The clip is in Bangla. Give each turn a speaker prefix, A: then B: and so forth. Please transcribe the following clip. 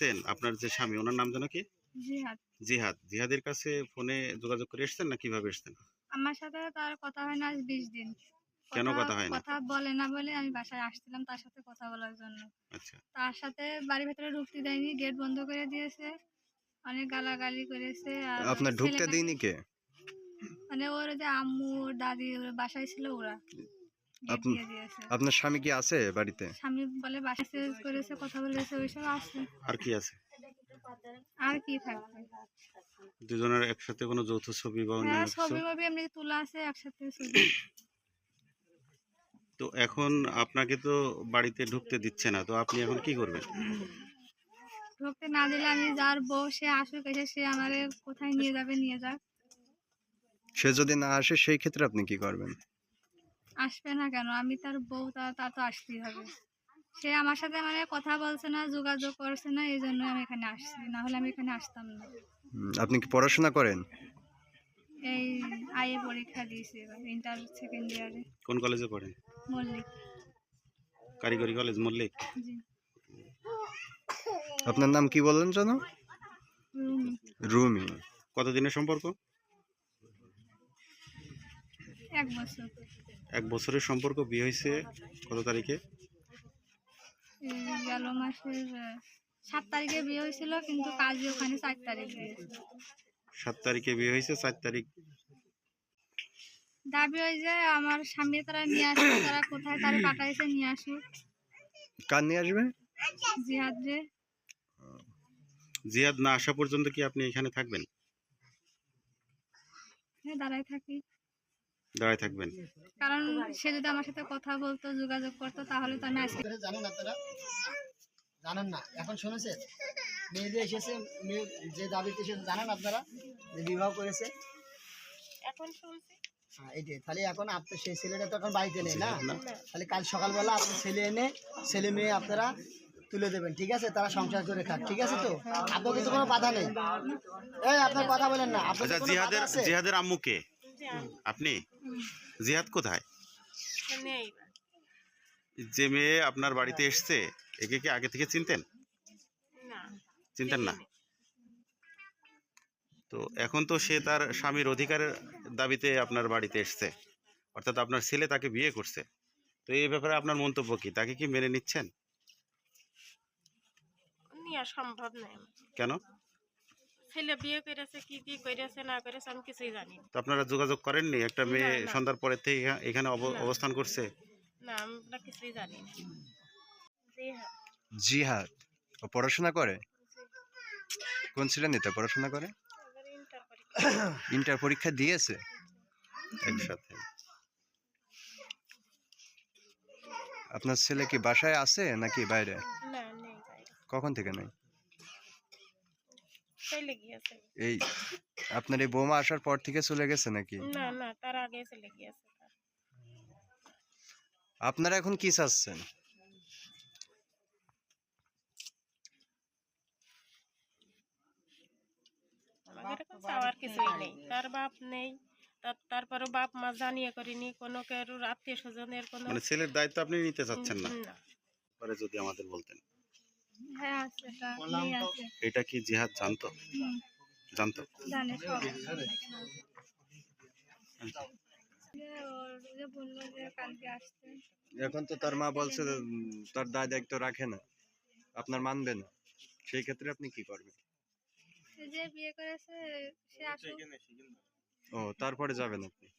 A: এসছেন? আপনার যে স্বামী ওনার নাম যেন কি?
B: জিহাদ।
A: জিহাদ। জিহাদের কাছে ফোনে যোগাযোগ করে এসছেন না কীভাবে এসছেন?
B: আমার সাথে তার কথা হয় না আজ বিশ দিন।
A: কেন কথা হয় না?
B: কথা বলে না বলে আমি বাসায় আসছিলাম তার সাথে কথা বলার জন্য।
A: আচ্ছা।
B: তার সাথে বাড়ির ভেতরে ঢুকতে দেয়নি গেট বন্ধ করে দিয়েছে অনেক গালাগালি করেছে আর
C: আপনার ঢুকতে দিইনি কে?
B: মানে ওর যে আম্মু দাদি ওর বাসায় ছিল ওরা।
C: আপনার স্বামী কি আছে বাড়িতে?
B: স্বামী বলে চেঞ্জ করেছে কথা বলেছে ওইসব আছে।
A: আর কি আছে?
B: আর কি থাকবে?
A: দুজনের একসাথে কোনো যৌথ ছবি বা অন্য
B: হ্যাঁ ছবি এমনি তোলা আছে একসাথে ছবি।
A: তো এখন আপনাকে তো বাড়িতে ঢুকতে দিচ্ছে না তো আপনি এখন কি করবেন?
B: ঢুকতে না দিলে আমি যার বউ সে আসুক এসে সে আমারে কোথায় নিয়ে যাবে নিয়ে যাক।
C: সে যদি না আসে সেই ক্ষেত্রে আপনি কি করবেন?
B: আসবে না কেন? আমি তার বউ তার তার তো আসতেই হবে। সে আমার সাথে মানে কথা বলছে না যোগাযোগ করছে না এই জন্য আমি এখানে আসছি। না হলে আমি এখানে আসতাম না।
C: আপনি কি পড়াশোনা করেন?
B: এই আইএ পরীক্ষা দিয়েছি এবার ইন্টার সেকেন্ড ইয়ারে
A: কোন কলেজে পড়েন
B: মল্লিক।
A: কারিগরি কলেজ মল্লিক?
B: জি।
C: আপনার নাম কি বললেন জানো
B: রুমি।
C: রুমি।
A: কতদিনের সম্পর্ক?
B: এক
A: বছরের সম্পর্ক বিয়ে হয়েছে কত তারিখে?
B: গেল মাসের সাত তারিখে বিয়ে হয়েছিল কিন্তু কাজে ওখানে চার তারিখে
A: সাত তারিখে বিয়ে হয়েছে চার তারিখ।
B: দাবি ওই যে আমার স্বামী তারা নিয়ে আসুক তারা কোথায় তারা পাঠাইছে নিয়ে আসুক।
C: কার নিয়ে আসবে?
B: জিহাদ রে।
A: জিয়াদ না আসা পর্যন্ত কি আপনি এখানে থাকবেন?
B: হ্যাঁ দাঁড়াই থাকি।
A: দাঁড়ায় থাকবেন।
B: কারণ সে যদি আমার সাথে কথা বলতো যোগাযোগ করতো তাহলে তো আমি আজকে
D: জানেন আপনারা? জানেন না। এখন শুনেছেন? মেয়ে যে এসেছে মেয়ে যে দাবিতে এসেছে জানেন আপনারা? যে বিবাহ করেছে?
E: এখন শুনছি।
D: হ্যাঁ এইটাই তাহলে এখন আপনার সেই ছেলেটা তো এখন বাড়িতে নেই না। তাহলে কাল সকালবেলা আপনার ছেলে এনে ছেলে মেয়ে আপনারা তুলে দেবেন ঠিক আছে? তারা সংসার করে খাক ঠিক আছে তো? আপনার কোনো বাধা নেই? এই আপনার কথা বলেন না। আপনার
A: আচ্ছা জিহাদের
D: আছে?
A: জিহাদের আম্মু কে আপনি? জিহাদ কোথায়? যে মেয়ে আপনার বাড়িতে এসছে একে কি আগে থেকে চিনতেন? চিনতেন না? তো এখন তো সে তার স্বামীর অধিকারের দাবিতে আপনার বাড়িতে এসছে। অর্থাৎ আপনার ছেলে তাকে বিয়ে করছে। তো এই ব্যাপারে আপনার মন্তব্য কি? তাকে কি মেনে নিচ্ছেন?
E: সম্ভব নয়।
A: কেন?
E: ছেলে বিয়ে করেছে কি কি করেছে না করেছে আমি কিছুই জানি না।
A: তো আপনারা যোগাযোগ করেননি? একটা মেয়ে
E: না।
A: সন্ধ্যার পরের থেকে এখা- এখানে অব- অবস্থান করছে?
E: না আমরা কিছুই জানি না। জি হ্যাঁ
C: জিহাদ। ও পড়াশোনা করে? কোন শ্রেণীতে পড়াশোনা করে?
E: ইন্টার পরীক্ষা।
C: ইন্টার পরীক্ষা দিয়েছে?
A: একসাথে।
C: আপনার ছেলে কি বাসায় আছে নাকি বাইরে?
E: না নেই বাইরে।
C: কখন থেকে নেই?
E: চলে গিয়েছে
C: এই আপনার এই বৌমা আসার পর থেকে চলে গেছে নাকি?
E: না না তার আগে চলে গিয়েছে
C: আপনারা এখন কি চাচ্ছেন?
E: চাওয়ার কিছুই নেই। তার বাপ নেই তারপরে বাপ মা জানিয়ে করিনি কোনো কারোর আত্মীয় স্বজনের কোনো
A: মানে ছেলের দায়িত্ব আপনি নিতে চাচ্ছেন না? যদি আমাদের বলতেন।
B: এটা
A: কি জিহাদ? জানতো? জানতো?
B: জানে সব। যে ওর যে বলল যে কালকে আসতে।
C: এখন তো তার মা বলছে তার দায় দায়িত্ব রাখে না। আপনার মানবে না। সেই ক্ষেত্রে আপনি কি করবেন?
B: যে বিয়ে করেছে সে আসুক।
C: ও তারপরে যাবেন আপনি?